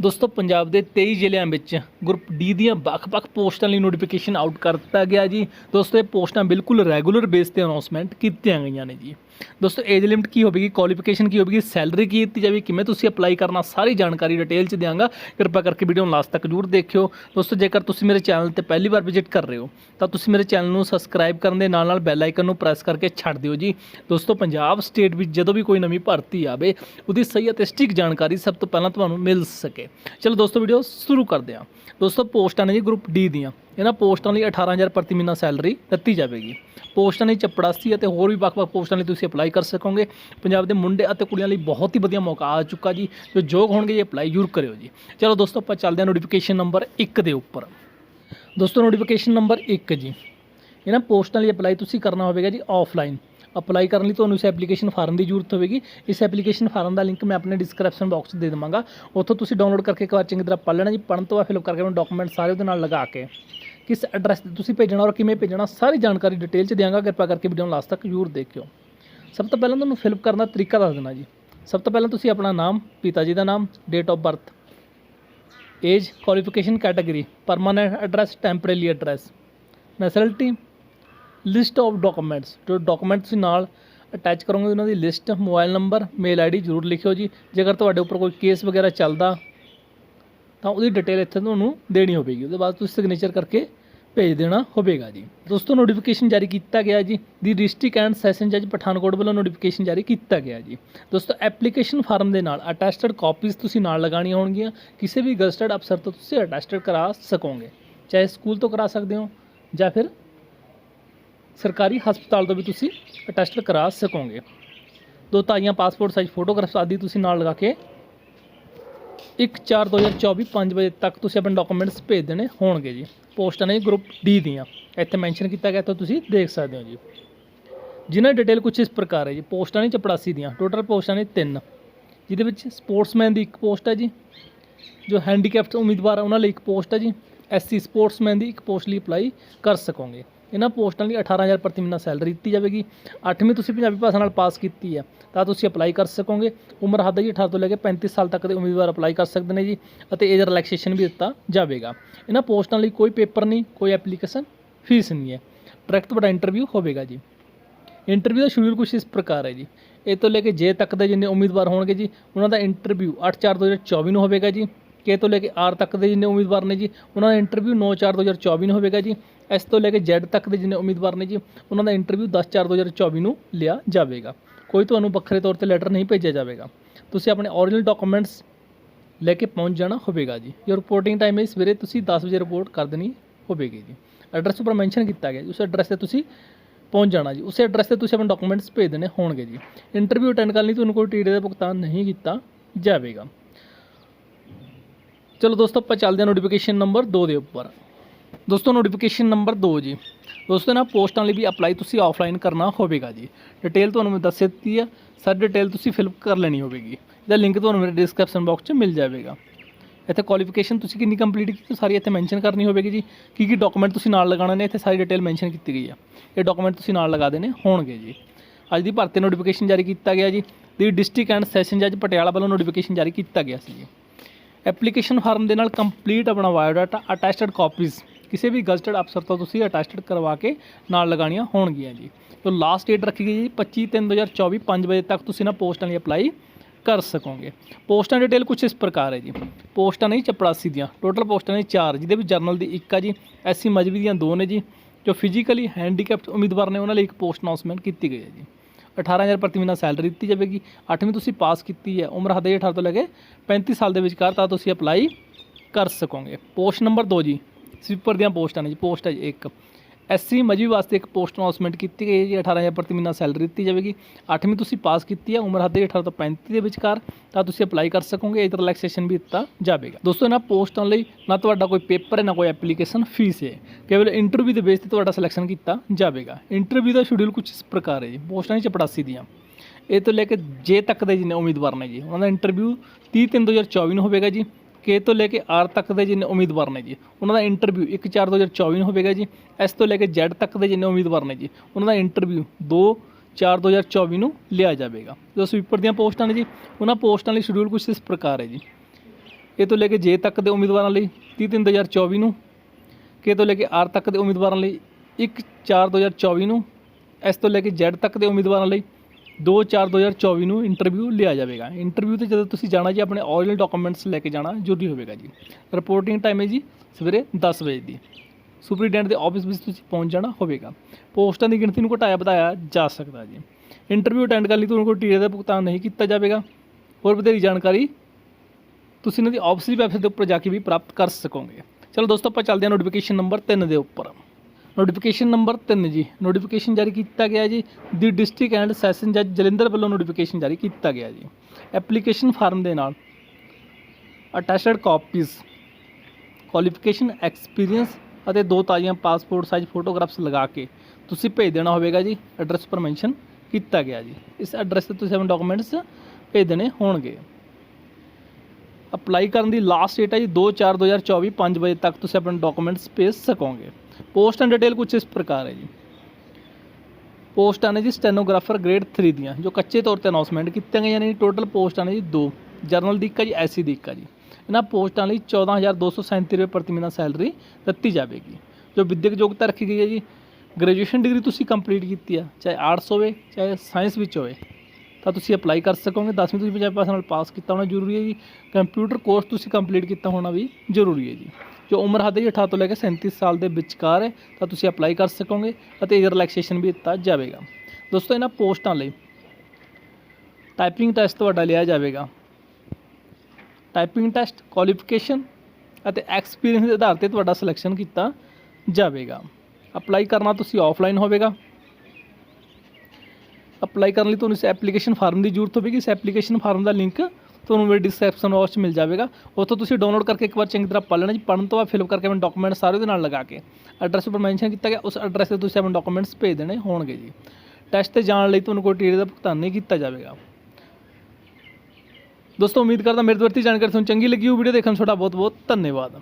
ਦੋਸਤੋ, ਪੰਜਾਬ ਦੇ 23 ਜ਼ਿਲ੍ਹਿਆਂ ਵਿੱਚ ਗਰੁੱਪ ਡੀ ਦੀਆਂ ਵੱਖ-ਵੱਖ ਪੋਸਟਾਂ ਲਈ ਨੋਟੀਫਿਕੇਸ਼ਨ ਆਊਟ ਕਰ ਦਿੱਤਾ ਗਿਆ ਜੀ। ਦੋਸਤੋ, ਇਹ ਪੋਸਟਾਂ ਬਿਲਕੁਲ ਰੈਗੂਲਰ ਬੇਸ ਤੇ ਅਨਾਉਂਸਮੈਂਟ ਕੀਤੀਆਂ ਗਈਆਂ ਨੇ ਜੀ। ਦੋਸਤੋ ਏਜ ਲਿਮਟ ਕੀ ਹੋਵੇਗੀ ਕੁਆਲੀਫਿਕੇਸ਼ਨ ਕੀ ਹੋਵੇਗੀ ਸੈਲਰੀ ਕੀ ਦਿੱਤੀ ਜਾਵੇ ਕਿਵੇਂ ਤੁਸੀਂ ਅਪਲਾਈ ਕਰਨਾ, ਸਾਰੀ ਜਾਣਕਾਰੀ ਡਿਟੇਲ ਚ ਦਿਆਂਗਾ। ਕਿਰਪਾ ਕਰਕੇ ਵੀਡੀਓ ਨੂੰ ਲਾਸਟ ਤੱਕ ਜਰੂਰ ਦੇਖਿਓ। ਦੋਸਤੋ, ਜੇਕਰ ਤੁਸੀਂ ਮੇਰੇ ਚੈਨਲ ਤੇ ਪਹਿਲੀ ਵਾਰ ਵਿਜ਼ਿਟ ਕਰ ਰਹੇ ਹੋ, ਤਾਂ ਤੁਸੀਂ ਮੇਰੇ ਚੈਨਲ ਨੂੰ ਸਬਸਕ੍ਰਾਈਬ ਕਰਨ ਦੇ ਨਾਲ ਨਾਲ ਬੈਲ ਆਈਕਨ ਨੂੰ ਪ੍ਰੈਸ ਕਰਕੇ ਛੱਡ ਦਿਓ ਜੀ। ਦੋਸਤੋ, ਪੰਜਾਬ ਸਟੇਟ ਵਿੱਚ ਜਦੋਂ ਵੀ ਕੋਈ ਨਵੀਂ ਭਰਤੀ ਆਵੇ, ਉਹਦੀ ਸਹੀ ਅਤੇ ਸਟਿਕ ਜਾਣਕਾਰੀ ਸਭ ਤੋਂ ਪਹਿਲਾਂ ਤੁਹਾਨੂੰ ਮਿਲ ਸਕੇ। ਚਲੋ ਦੋਸਤੋ ਵੀਡੀਓ ਸ਼ੁਰੂ ਕਰਦੇ ਹਾਂ। ਦੋਸਤੋ, ਪੋਸਟਾਂ ਨੇ ਜੀ ਗਰੁੱਪ ਡੀ ਦੀਆਂ। ਇਹਨਾਂ ਪੋਸਟਾਂ ਲਈ 18000 ਪ੍ਰਤੀ ਮਹੀਨਾ ਸੈਲਰੀ ਦਿੱਤੀ ਜਾਵੇਗੀ। ਪੋਸਟਾਂ ਲਈ ਚਪੜਾਸੀ ਅਤੇ ਹੋਰ ਵੀ ਵੱਖ-ਵੱਖ ਪੋਸਟਾਂ ਲਈ ਤੁਸੀਂ ਅਪਲਾਈ ਕਰ ਸਕੋਗੇ। ਪੰਜਾਬ ਦੇ ਮੁੰਡੇ ਅਤੇ ਕੁੜੀਆਂ ਲਈ ਬਹੁਤ ਹੀ ਵਧੀਆ ਮੌਕਾ ਆ ਚੁੱਕਾ ਜੀ। ਜੋ ਯੋਗ ਹੋਣਗੇ ਜੀ ਅਪਲਾਈ ਜ਼ਰੂਰ ਕਰਿਓ ਜੀ। ਚਲੋ ਦੋਸਤੋ, ਆਪਾਂ ਚੱਲਦੇ ਹਾਂ ਨੋਟੀਫਿਕੇਸ਼ਨ ਨੰਬਰ 1 ਦੇ ਉੱਪਰ। ਦੋਸਤੋ ਨੋਟੀਫਿਕੇਸ਼ਨ ਨੰਬਰ 1 ਜੀ। ਇਹਨਾਂ ਪੋਸਟਾਂ ਲਈ ਅਪਲਾਈ ਤੁਸੀਂ ਕਰਨਾ ਹੋਵੇਗਾ ਜੀ ਆਫਲਾਈਨ ਅਪਲਾਈ ਕਰਨ ਲਈ ਤੁਹਾਨੂੰ ਇਸ ਐਪਲੀਕੇਸ਼ਨ ਫਾਰਮ ਦੀ ਜ਼ਰੂਰਤ ਹੋਵੇਗੀ। ਇਸ ਐਪਲੀਕੇਸ਼ਨ ਫਾਰਮ ਦਾ ਲਿੰਕ ਮੈਂ ਆਪਣੇ ਡਿਸਕ੍ਰਿਪਸ਼ਨ ਬਾਕਸ 'ਚ ਦੇ ਦੇਵਾਂਗਾ। ਉੱਥੋਂ ਤੁਸੀਂ ਡਾਊਨਲੋਡ ਕਰਕੇ ਇੱਕ ਵਾਰ ਚੰਗੀ ਤਰ੍ਹਾਂ ਪੜ੍ਹ ਲੈਣਾ ਜੀ, ਪੜ੍ਹਨ ਤੋਂ ਬਾਅਦ ਫਿਲਅਪ ਕਰਕੇ ਆਪਣੇ ਡਾਕੂਮੈਂਟ ਸਾਰੇ ਉਹਦੇ ਨਾਲ ਲਗਾ ਕੇ ਕਿਸ ਐਡਰੈਸ ਤੇ ਤੁਸੀਂ ਭੇਜਣਾ ਔਰ ਕਿਵੇਂ ਭੇਜਣਾ, ਸਾਰੀ ਜਾਣਕਾਰੀ ਡਿਟੇਲ 'ਚ ਦਿਆਂਗਾ। ਕਿਰਪਾ ਕਰਕੇ ਵੀਡੀਓ ਨੂੰ ਲਾਸਟ ਤੱਕ ਜ਼ਰੂਰ ਦੇਖਿਓ। ਸਭ ਤੋਂ ਪਹਿਲਾਂ ਤੁਹਾਨੂੰ ਫਿਲਅਪ ਕਰਨ ਦਾ ਤਰੀਕਾ ਦੱਸ ਦੇਣਾ ਜੀ। ਸਭ ਤੋਂ ਪਹਿਲਾਂ ਤੁਸੀਂ ਆਪਣਾ ਨਾਮ, ਪਿਤਾ ਜੀ ਦਾ ਨਾਮ date of birth age qualification category permanent address temporary address nationality list of documents, ਜੋ ਡਾਕੂਮੈਂਟ ਤੁਸੀਂ ਨਾਲ ਅਟੈਚ ਕਰੋਗੇ ਉਹਨਾਂ ਦੀ list, mobile number, mail ID ਜ਼ਰੂਰ ਲਿਖਿਓ ਜੀ। ਜੇਕਰ ਤੁਹਾਡੇ ਉੱਪਰ ਕੋਈ ਕੇਸ ਵਗੈਰਾ ਚੱਲਦਾ, ਤਾਂ ਉਹਦੀ ਡਿਟੇਲ ਇੱਥੇ ਤੁਹਾਨੂੰ ਦੇਣੀ ਹੋਵੇਗੀ। ਉਹਦੇ ਬਾਅਦ ਤੁਸੀਂ ਸਿਗਨੇਚਰ ਕਰਕੇ ਭੇਜ ਦੇਣਾ ਹੋਵੇਗਾ ਜੀ। ਦੋਸਤੋ ਨੋਟੀਫਿਕੇਸ਼ਨ ਜਾਰੀ ਕੀਤਾ ਗਿਆ ਜੀ। ਦੀ ਡਿਸਟ੍ਰਿਕਟ ਐਂਡ ਸੈਸ਼ਨ ਜੱਜ ਪਠਾਨਕੋਟ ਵੱਲੋਂ ਨੋਟੀਫਿਕੇਸ਼ਨ ਜਾਰੀ ਕੀਤਾ ਗਿਆ ਜੀ। ਦੋਸਤੋ ਐਪਲੀਕੇਸ਼ਨ ਫਾਰਮ ਦੇ ਨਾਲ ਅਟੈਸਟਡ ਕਾਪੀਜ਼ ਤੁਸੀਂ ਨਾਲ ਲਗਾਉਣੀਆਂ ਹੋਣਗੀਆਂ। ਕਿਸੇ ਵੀ ਗਜ਼ਟਡ ਅਫਸਰ ਤੋਂ ਤੁਸੀਂ ਅਟੈਸਟਡ ਕਰਾ ਸਕੋਗੇ। ਚਾਹੇ ਸਕੂਲ ਤੋਂ ਕਰਾ ਸਕਦੇ ਹੋ ਜਾਂ ਫਿਰ ਸਰਕਾਰੀ ਹਸਪਤਾਲ ਤੋਂ ਵੀ ਤੁਸੀਂ ਅਟੈਸਟ ਕਰਾ ਸਕੋਗੇ। ਦੋ ਤਾਈਆਂ ਪਾਸਪੋਰਟ ਸਾਈਜ਼ ਫੋਟੋਗ੍ਰਾਫਸ ਆਦਿ ਤੁਸੀਂ ਨਾਲ ਲਗਾ ਕੇ 1/4/2024 5 ਵਜੇ ਤੱਕ ਤੁਸੀਂ ਆਪਣੇ ਡਾਕੂਮੈਂਟਸ ਭੇਜ ਦੇਣੇ ਹੋਣਗੇ ਜੀ। ਪੋਸਟਾਂ ਨੇ ਗਰੁੱਪ ਡੀ ਦੀਆਂ। ਇੱਥੇ ਮੈਂਸ਼ਨ ਕੀਤਾ ਗਿਆ ਤਾਂ ਤੁਸੀਂ ਦੇਖ ਸਕਦੇ ਹੋ ਜੀ। ਜਿਨ੍ਹਾਂ ਡਿਟੇਲ ਕੁਝ ਇਸ ਪ੍ਰਕਾਰ ਹੈ ਜੀ। ਪੋਸਟਾਂ ਨੇ ਚਪੜਾਸੀ ਦੀਆਂ ਟੋਟਲ ਪੋਸਟਾਂ ਨੇ ਤਿੰਨ। ਜਿਹਦੇ ਵਿੱਚ ਸਪੋਰਟਸਮੈਨ ਦੀ ਇੱਕ ਪੋਸਟ ਹੈ ਜੀ। ਜੋ ਹੈਂਡੀਕੈਪਟ ਉਮੀਦਵਾਰ ਉਹਨਾਂ ਲਈ ਇੱਕ ਪੋਸਟ ਹੈ ਜੀ। ਐਸਸੀ ਸਪੋਰਟਸਮੈਨ ਦੀ ਇੱਕ ਪੋਸਟ ਲਈ ਅਪਲਾਈ ਕਰ ਸਕੋਗੇ। ਇਹਨਾਂ ਪੋਸਟਾਂ ਲਈ 18000 ਪ੍ਰਤੀ ਮਹੀਨਾ ਸੈਲਰੀ ਦਿੱਤੀ ਜਾਵੇਗੀ। 8ਵੀਂ ਤੁਸੀਂ ਪੰਜਾਬੀ ਭਾਸ਼ਾ ਨਾਲ ਪਾਸ ਕੀਤੀ ਹੈ, ਤਾਂ ਤੁਸੀਂ ਅਪਲਾਈ ਕਰ ਸਕੋਗੇ। ਉਮਰ ਹੱਦ ਹੈ ਜੀ 18 ਤੋਂ ਲੈ ਕੇ 35 ਸਾਲ ਤੱਕ ਦੇ ਉਮੀਦਵਾਰ ਅਪਲਾਈ ਕਰ ਸਕਦੇ ਨੇ ਜੀ ਅਤੇ ਏਜ ਰਿਲੈਕਸੇਸ਼ਨ ਵੀ ਦਿੱਤਾ ਜਾਵੇਗਾ। ਇਹਨਾਂ ਪੋਸਟਾਂ ਲਈ ਕੋਈ ਪੇਪਰ ਨਹੀਂ, ਕੋਈ ਐਪਲੀਕੇਸ਼ਨ ਫੀਸ ਨਹੀਂ ਹੈ। ਡਾਇਰੈਕਟ ਤੁਹਾਡਾ ਇੰਟਰਵਿਊ ਹੋਵੇਗਾ ਜੀ। ਇੰਟਰਵਿਊ ਦਾ ਸ਼ਡਿਊਲ ਕੁਝ ਇਸ ਪ੍ਰਕਾਰ ਹੈ ਜੀ। ਇਹ ਤੋਂ ਲੈ ਕੇ ਜੇ ਤੱਕ ਦੇ ਜਿੰਨੇ ਉਮੀਦਵਾਰ ਹੋਣਗੇ ਜੀ, ਉਹਨਾਂ ਦਾ ਇੰਟਰਵਿਊ 8/4/2024 ਨੂੰ ਹੋਵੇਗਾ ਜੀ। ਕੇ ਤੋਂ ਲੈ ਕੇ ਆਰ ਤੱਕ ਦੇ ਜਿੰਨੇ ਉਮੀਦਵਾਰ ਨੇ ਜੀ, ਉਹਨਾਂ ਦਾ ਇੰਟਰਵਿਊ 9/4/2024 ਨੂੰ ਹੋਵੇਗਾ ਜੀ। ਐਸ ਤੋਂ ਲੈ ਕੇ ਜ਼ੈਡ ਤੱਕ ਦੇ ਜਿੰਨੇ ਉਮੀਦਵਾਰ ਨੇ ਜੀ, ਉਹਨਾਂ ਦਾ ਇੰਟਰਵਿਊ 10/4/2024 ਨੂੰ ਲਿਆ ਜਾਵੇਗਾ। ਕੋਈ ਤੁਹਾਨੂੰ ਵੱਖਰੇ ਤੌਰ ਤੇ ਲੈਟਰ ਨਹੀਂ ਭੇਜਿਆ ਜਾਵੇਗਾ। ਤੁਸੀਂ ਆਪਣੇ ਓਰੀਜਨਲ ਡਾਕੂਮੈਂਟਸ ਲੈ ਕੇ ਪਹੁੰਚ ਜਾਣਾ ਹੋਵੇਗਾ ਜੀ। ਜੋ ਰਿਪੋਰਟਿੰਗ ਟਾਈਮ ਹੈ ਸਵੇਰੇ ਤੁਸੀਂ 10 ਵਜੇ ਰਿਪੋਰਟ ਕਰ ਦੇਣੀ ਹੋਵੇਗੀ ਜੀ। ਐਡਰੈਸ ਉੱਪਰ ਮੈਂਸ਼ਨ ਕੀਤਾ ਗਿਆ ਉਸ ਐਡਰੈਸ ਤੇ ਤੁਸੀਂ ਪਹੁੰਚ ਜਾਣਾ ਜੀ। ਉਸੇ ਐਡਰੈਸ ਤੇ ਤੁਸੀਂ ਆਪਣੇ ਡਾਕੂਮੈਂਟਸ ਭੇਜ ਦੇਣੇ ਹੋਣਗੇ ਜੀ। ਇੰਟਰਵਿਊ ਅਟੈਂਡ ਕਰਨ ਲਈ ਤੁਹਾਨੂੰ ਕੋਈ ਟੀਡੇ ਦਾ ਭੁਗਤਾਨ ਨਹੀਂ ਕੀਤਾ ਜਾਵੇਗਾ। ਚਲੋ ਦੋਸਤੋ, ਆਪਾਂ ਚੱਲਦੇ ਹਾਂ ਨੋਟੀਫਿਕੇਸ਼ਨ ਨੰਬਰ 2 ਦੇ ਉੱਪਰ। ਦੋਸਤੋ ਨੋਟੀਫਿਕੇਸ਼ਨ ਨੰਬਰ 2 ਜੀ। ਦੋਸਤੋ ਨਾ ਪੋਸਟਾਂ ਲਈ ਵੀ ਅਪਲਾਈ ਤੁਸੀਂ ਆਫਲਾਈਨ ਕਰਨਾ ਹੋਵੇਗਾ ਜੀ। ਡਿਟੇਲ ਤੁਹਾਨੂੰ ਮੈਂ ਦੱਸ ਦਿੱਤੀ ਆ। ਸਰ ਡਿਟੇਲ ਤੁਸੀਂ ਫਿਲ ਕਰ ਲੈਣੀ ਹੋਵੇਗੀ। ਇਹਦਾ ਲਿੰਕ ਤੁਹਾਨੂੰ ਮੇਰੇ ਡਿਸਕ੍ਰਿਪਸ਼ਨ ਬਾਕਸ 'ਚ ਮਿਲ ਜਾਵੇਗਾ। ਇੱਥੇ ਕੁਆਲੀਫਿਕੇਸ਼ਨ ਤੁਸੀਂ ਕਿੰਨੀ ਕੰਪਲੀਟ ਕੀਤੀ ਸਾਰੀ ਇੱਥੇ ਮੈਂਸ਼ਨ ਕਰਨੀ ਹੋਵੇਗੀ ਜੀ। ਕੀ ਕੀ ਡਾਕੂਮੈਂਟ ਤੁਸੀਂ ਨਾਲ ਲਗਾਉਣੇ ਨੇ, ਇੱਥੇ ਸਾਰੀ ਡਿਟੇਲ ਮੈਂਸ਼ਨ ਕੀਤੀ ਗਈ ਆ। ਇਹ ਡਾਕੂਮੈਂਟ ਤੁਸੀਂ ਨਾਲ ਲਗਾ ਦੇਣੇ ਹੋਣਗੇ ਜੀ। ਅੱਜ ਦੀ ਭਰਤੀ ਨੋਟੀਫਿਕੇਸ਼ਨ ਜਾਰੀ ਕੀਤਾ ਗਿਆ ਜੀ। ਦੀ ਡਿਸਟ੍ਰਿਕਟ ਐਂਡ ਸੈਸ਼ਨ ਜੱਜ ਪਟਿਆਲਾ ਵੱਲੋਂ ਨੋਟੀਫਿਕੇਸ਼ਨ ਜਾਰੀ ਕੀਤਾ ਗਿਆ ਸੀ ਜੀ। ਐਪਲੀਕੇਸ਼ਨ ਫਾਰਮ ਦੇ ਨਾਲ ਕੰਪਲੀਟ ਆਪਣਾ ਬਾਇਓਡਾਟਾ ਅਟੈਸਟਡ ਕਾਪੀਜ਼ ਕਿਸੇ ਵੀ ਗਜ਼ਟਡ ਅਫਸਰ ਤੋਂ ਤੁਸੀਂ ਅਟੈਸਟਡ ਕਰਵਾ ਕੇ ਨਾਲ ਲਗਾਉਣੀਆਂ ਹੋਣਗੀਆਂ ਜੀ। ਤੋਂ ਲਾਸਟ ਡੇਟ ਰੱਖੀ ਗਈ ਜੀ 25 3 2024 5 ਵਜੇ ਤੱਕ ਤੁਸੀਂ ਨਾ ਪੋਸਟਾਂ ਲਈ ਅਪਲਾਈ ਕਰ ਸਕੋਗੇ। ਪੋਸਟਾਂ ਡਿਟੇਲ ਕੁਝ ਇਸ ਪ੍ਰਕਾਰ ਹੈ ਜੀ। ਪੋਸਟਾਂ ਨਹੀਂ ਚਪੜਾਸੀ ਦੀਆਂ ਟੋਟਲ ਪੋਸਟਾਂ ਨੇ 4 ਜਿਹਦੇ ਵਿੱਚ ਜਰਨਲ ਦੀ ਇੱਕ ਆ ਜੀ, ਐਸਸੀ ਮਜਬੀ ਦੀਆਂ ਦੋ ਨੇ ਜੀ, ਜੋ ਫਿਜ਼ੀਕਲੀ ਹੈਂਡੀਕੈਪਟ ਉਮੀਦਵਾਰ ਨੇ ਉਹਨਾਂ ਲਈ ਇੱਕ ਪੋਸਟ ਅਨਾਉਂਸਮੈਂਟ ਕੀਤੀ ਗਈ ਹੈ ਜੀ। 18000 ਪ੍ਰਤੀ ਮਹੀਨਾ ਸੈਲਰੀ ਦਿੱਤੀ ਜਾਵੇਗੀ 8ਵੀਂ ਤੁਸੀਂ ਪਾਸ ਕੀਤੀ ਹੈ, ਉਮਰ ਹੱਦ ਹੈ 18 ਤੋਂ ਲੈ ਕੇ 35 ਸਾਲ ਦੇ ਵਿਚਕਾਰ, ਤਾਂ ਤੁਸੀਂ ਅਪਲਾਈ ਕਰ ਸਕੋਗੇ। ਪੋਸਟ ਨੰਬਰ 2 ਜੀ ਸਵੀਪਰ ਦੀਆਂ ਪੋਸਟਾਂ ਨੇ ਜੀ, ਪੋਸਟ ਹੈ ਜੀ ਇੱਕ। ਐਸਸੀ ਮਜਬੀ ਵਾਸਤੇ ਇੱਕ ਪੋਸਟ ਅਨਾਉਂਸਮੈਂਟ ਕੀਤੀ ਗਈ ਹੈ ਜੀ 18000 ਪ੍ਰਤੀ ਮਹੀਨਾ ਸੈਲਰੀ ਦਿੱਤੀ ਜਾਵੇਗੀ। 8ਵੀਂ ਤੁਸੀਂ ਪਾਸ ਕੀਤੀ ਹੈ, ਉਮਰ ਹੱਦ ਹੈ 18 ਤੋਂ 35 ਦੇ ਵਿਚਕਾਰ, ਤਾਂ ਤੁਸੀਂ ਅਪਲਾਈ ਕਰ ਸਕੋਗੇ ਏਜ ਰਿਲੈਕਸੇਸ਼ਨ ਵੀ ਦਿੱਤਾ ਜਾਵੇਗਾ। ਦੋਸਤੋ, ਇਹਨਾਂ ਪੋਸਟਾਂ ਲਈ ਨਾ ਤੁਹਾਡਾ ਕੋਈ ਪੇਪਰ ਹੈ, ਨਾ ਕੋਈ ਐਪਲੀਕੇਸ਼ਨ ਫੀਸ ਹੈ। ਕੇਵਲ ਇੰਟਰਵਿਊ ਦੇ ਬੇਸ ਤੇ ਤੁਹਾਡਾ ਸਿਲੈਕਸ਼ਨ ਕੀਤਾ ਜਾਵੇਗਾ। ਇੰਟਰਵਿਊ ਦਾ ਸ਼ਡਿਊਲ ਕੁਝ ਇਸ ਪ੍ਰਕਾਰ ਹੈ ਜੀ, ਪੋਸਟਾਂ ਦੀ ਚਪੜਾਸੀ ਦੀਆਂ। ਇਹ ਤੋਂ ਲੈ ਕੇ ਜੇ ਤੱਕ ਦੇ ਜਿੰਨੇ ਉਮੀਦਵਾਰ ਨੇ ਜੀ, ਉਹਨਾਂ ਦਾ ਇੰਟਰਵਿਊ 30 3 2024 ਨੂੰ ਹੋਵੇਗਾ ਜੀ। ਕੇ ਤੋਂ ਲੈ ਕੇ ਆਰ ਤੱਕ ਦੇ ਜਿੰਨੇ ਉਮੀਦਵਾਰ ਨੇ ਜੀ, ਉਹਨਾਂ ਦਾ ਇੰਟਰਵਿਊ 1 4 2024 ਨੂੰ ਹੋਵੇਗਾ ਜੀ ਐਸ ਤੋਂ ਲੈ ਕੇ ਜ਼ੈਡ ਤੱਕ ਦੇ ਜਿੰਨੇ ਉਮੀਦਵਾਰ ਨੇ ਜੀ, ਉਹਨਾਂ ਦਾ ਇੰਟਰਵਿਊ 2 4 2024 ਨੂੰ ਲਿਆ ਜਾਵੇਗਾ। ਜੋ ਸਵੀਪਰ ਦੀਆਂ ਪੋਸਟਾਂ ਨੇ ਜੀ, ਉਹਨਾਂ ਪੋਸਟਾਂ ਲਈ ਸ਼ਡਿਊਲ ਕੁਝ ਇਸ ਪ੍ਰਕਾਰ ਹੈ ਜੀ। ਇਹ ਤੋਂ ਲੈ ਕੇ ਜੇ ਤੱਕ ਦੇ ਉਮੀਦਵਾਰਾਂ ਲਈ 30 ਤਿੰਨ 2024 ਨੂੰ, ਕੇ ਤੋਂ ਲੈ ਕੇ ਆਰ ਤੱਕ ਦੇ ਉਮੀਦਵਾਰਾਂ ਲਈ 1 4 2024 ਨੂੰ ਐਸ ਤੋਂ ਲੈ ਕੇ ਜ਼ੈਡ ਤੱਕ ਦੇ ਉਮੀਦਵਾਰਾਂ ਲਈ 2 4 2024 ਨੂੰ ਇੰਟਰਵਿਊ ਲਿਆ ਜਾਵੇਗਾ। ਇੰਟਰਵਿਊ ਤੇ ਜਦੋਂ ਤੁਸੀਂ ਜਾਣਾ ਜੀ, ਆਪਣੇ ਓਰੀਜਨਲ ਡਾਕੂਮੈਂਟਸ ਲੈ ਕੇ ਜਾਣਾ, ਜ਼ਰੂਰੀ ਹੋਵੇਗਾ ਜੀ। ਰਿਪੋਰਟਿੰਗ ਟਾਈਮ ਹੈ ਜੀ, ਸਵੇਰੇ 10 ਵਜੇ ਦੀ। ਸੁਪਰੀਡੈਂਟ ਦੇ ਆਫਿਸ ਵਿੱਚ ਤੁਸੀਂ ਪਹੁੰਚ ਜਾਣਾ ਹੋਵੇਗਾ। ਪੋਸਟਾਂ ਦੀ ਗਿਣਤੀ ਨੂੰ ਘਟਾਇਆ ਵਧਾਇਆ ਜਾ ਸਕਦਾ ਜੀ। ਇੰਟਰਵਿਊ ਅਟੈਂਡ ਕਰਨ ਲਈ ਤੁਹਾਨੂੰ ਕੋਈ ਟੀਏ ਦਾ ਭੁਗਤਾਨ ਨਹੀਂ ਕੀਤਾ ਜਾਵੇਗਾ। ਹੋਰ ਵਧੇਰੀ ਜਾਣਕਾਰੀ ਤੁਸੀਂ ਇਹਨਾਂ ਦੀ ਆਫਿਸ ਦੀ ਵੈਬਸਾਈਟ ਦੇ ਉੱਪਰ ਜਾ ਕੇ ਵੀ ਪ੍ਰਾਪਤ ਕਰ ਸਕੋਗੇ। ਚਲੋ ਦੋਸਤੋ, ਆਪਾਂ ਚੱਲਦੇ ਹਾਂ ਨੋਟੀਫਿਕੇਸ਼ਨ ਨੰਬਰ 3 ਦੇ ਉੱਪਰ। ਨੋਟੀਫਿਕੇਸ਼ਨ ਨੰਬਰ 3 ਜੀ। ਨੋਟੀਫਿਕੇਸ਼ਨ ਜਾਰੀ ਕੀਤਾ ਗਿਆ ਜੀ। ਦੀ ਡਿਸਟ੍ਰਿਕਟ ਐਂਡ ਸੈਸ਼ਨ ਜੱਜ ਜਲੰਧਰ ਵੱਲੋਂ ਨੋਟੀਫਿਕੇਸ਼ਨ ਜਾਰੀ ਕੀਤਾ ਗਿਆ ਜੀ। ਐਪਲੀਕੇਸ਼ਨ ਫਾਰਮ ਦੇ ਨਾਲ ਅਟੈਚਡ ਕਾਪੀਜ਼ ਕੁਆਲੀਫਿਕੇਸ਼ਨ ਐਕਸਪੀਰੀਅੰਸ ਅਤੇ ਦੋ ਤਾਜ਼ੀਆਂ ਪਾਸਪੋਰਟ ਸਾਈਜ਼ ਫੋਟੋਗ੍ਰਾਫਸ ਲਗਾ ਕੇ ਤੁਸੀਂ ਭੇਜ ਦੇਣਾ ਹੋਵੇਗਾ ਜੀ। ਐਡਰੈਸ ਪਰ ਮੈਂਸ਼ਨ ਕੀਤਾ ਗਿਆ ਜੀ। ਇਸ ਐਡਰੈਸ ਤੇ ਤੁਸੀਂ ਆਪਣੇ ਡਾਕੂਮੈਂਟਸ ਭੇਜ ਦੇਣੇ ਹੋਣਗੇ। ਅਪਲਾਈ ਕਰਨ ਦੀ ਲਾਸਟ ਡੇਟ ਹੈ ਜੀ 2/4/2024 5 ਵਜੇ ਤੱਕ ਤੁਸੀਂ ਆਪਣੇ ਡਾਕੂਮੈਂਟਸ ਭੇਜ ਸਕੋਗੇ। ਪੋਸਟ ਐਂਡ ਡਿਟੇਲ ਕੁਝ ਇਸ ਪ੍ਰਕਾਰ ਹੈ ਜੀ। ਪੋਸਟਾਂ ਨੇ ਜੀ ਸਟੈਨੋਗ੍ਰਾਫਰ ਗ੍ਰੇਡ 3 ਦੀਆਂ, ਜੋ ਕੱਚੇ ਤੌਰ ਤੇ ਅਨਾਉਂਸਮੈਂਟ ਕੀਤੀਆਂ ਗਈਆਂ ਨੇ ਟੋਟਲ ਪੋਸਟਾਂ ਨੇ ਜੀ ਦੋ ਜਰਨਲ ਦੀ ਇੱਕ ਜੀ, ਐਸੀ ਦੀ ਇੱਕ ਜੀ। ਇਹਨਾਂ ਪੋਸਟਾਂ ਲਈ 14237 ਰੁਪਏ ਪ੍ਰਤੀ ਮਹੀਨਾ ਸੈਲਰੀ ਦਿੱਤੀ ਜਾਵੇਗੀ, ਜੋ ਵਿਦਿਅਕ ਯੋਗਤਾ ਰੱਖੀ ਗਈ ਹੈ ਜੀ। ਗ੍ਰੈਜੂਏਸ਼ਨ ਡਿਗਰੀ ਤੁਸੀਂ ਕੰਪਲੀਟ ਕੀਤੀ ਆ, ਚਾਹੇ ਆਰਟਸ ਹੋਵੇ, ਚਾਹੇ ਸਾਇੰਸ ਵਿੱਚ ਹੋਵੇ, ਤਾਂ ਤੁਸੀਂ ਅਪਲਾਈ ਕਰ ਸਕੋਗੇ। 10ਵੀਂ ਤੁਸੀਂ 50% ਨਾਲ ਪਾਸ ਕੀਤਾ ਹੋਣਾ ਜ਼ਰੂਰੀ ਹੈ ਜੀ। ਕੰਪਿਊਟਰ ਕੋਰਸ ਤੁਸੀਂ ਕੰਪਲੀਟ ਕੀਤਾ ਹੋਣਾ ਵੀ ਜ਼ਰੂਰੀ ਹੈ ਜੀ। ਜੋ ਉਮਰ ਹੱਦ ਹੈ ਜੀ 18 ਤੋਂ ਲੈ ਕੇ 37 ਸਾਲ ਦੇ ਵਿਚਕਾਰ ਹੈ, ਤਾਂ ਤੁਸੀਂ ਅਪਲਾਈ ਕਰ ਸਕੋਗੇ ਅਤੇ ਇਹ ਰਿਲੈਕਸੇਸ਼ਨ ਵੀ ਦਿੱਤਾ ਜਾਵੇਗਾ। ਦੋਸਤੋ, ਇਹਨਾਂ ਪੋਸਟਾਂ ਲਈ ਟਾਈਪਿੰਗ ਟੈਸਟ ਤੁਹਾਡਾ ਲਿਆ ਜਾਵੇਗਾ। ਟਾਈਪਿੰਗ ਟੈਸਟ ਕੁਆਲੀਫਿਕੇਸ਼ਨ ਅਤੇ ਐਕਸਪੀਰੀਅੰਸ ਦੇ ਆਧਾਰ ਤੇ ਤੁਹਾਡਾ ਸਿਲੈਕਸ਼ਨ ਕੀਤਾ ਜਾਵੇਗਾ। ਅਪਲਾਈ ਕਰਨਾ ਤੁਸੀਂ ਆਫਲਾਈਨ ਹੋਵੇਗਾ। ਅਪਲਾਈ ਕਰਨ ਲਈ ਤੁਹਾਨੂੰ ਇਸ ਐਪਲੀਕੇਸ਼ਨ ਫਾਰਮ ਦੀ ਜ਼ਰੂਰਤ ਹੋਵੇਗੀ। ਇਸ ਐਪਲੀਕੇਸ਼ਨ ਫਾਰਮ ਦਾ ਲਿੰਕ ਤੁਹਾਨੂੰ ਮੇਰੇ ਡਿਸਕ੍ਰਿਪਸ਼ਨ ਬਾਕਸ 'ਚ ਮਿਲ ਜਾਵੇਗਾ। ਉੱਥੋਂ ਤੁਸੀਂ ਡਾਊਨਲੋਡ ਕਰਕੇ ਇੱਕ ਵਾਰ ਚੰਗੀ ਤਰ੍ਹਾਂ ਪੜ੍ਹ ਲੈਣਾ ਜੀ। ਪੜ੍ਹਨ ਤੋਂ ਬਾਅਦ ਫਿਲ ਕਰਕੇ ਆਪਣੇ ਡਾਕੂਮੈਂਟ ਸਾਰੇ ਦੇ ਨਾਲ ਲਗਾ ਕੇ ਐਡਰੈਸ ਉੱਪਰ ਮੈਂਸ਼ਨ ਕੀਤਾ ਗਿਆ, ਉਸ ਐਡਰੈਸ ਤੇ ਤੁਸੀਂ ਆਪਣੇ ਡਾਕੂਮੈਂਟਸ ਭੇਜ ਦੇਣੇ ਹੋਣਗੇ ਜੀ। ਟੈਸਟ ਤੇ ਜਾਣ ਲਈ ਤੁਹਾਨੂੰ ਕੋਈ ਟੀਏ ਦਾ ਭੁਗਤਾਨ ਨਹੀਂ ਕੀਤਾ ਜਾਵੇਗਾ। ਦੋਸਤੋ, ਉਮੀਦ ਕਰਦਾ ਮੇਰੇ ਤੋਂ ਵਰਤੀ ਜਾਣਕਾਰੀ ਤੁਹਾਨੂੰ ਚੰਗੀ ਲੱਗੀ ਹੋ ਵੀਡੀਓ ਦੇਖਣ ਤੁਹਾਡਾ ਬਹੁਤ ਬਹੁਤ ਧੰਨਵਾਦ।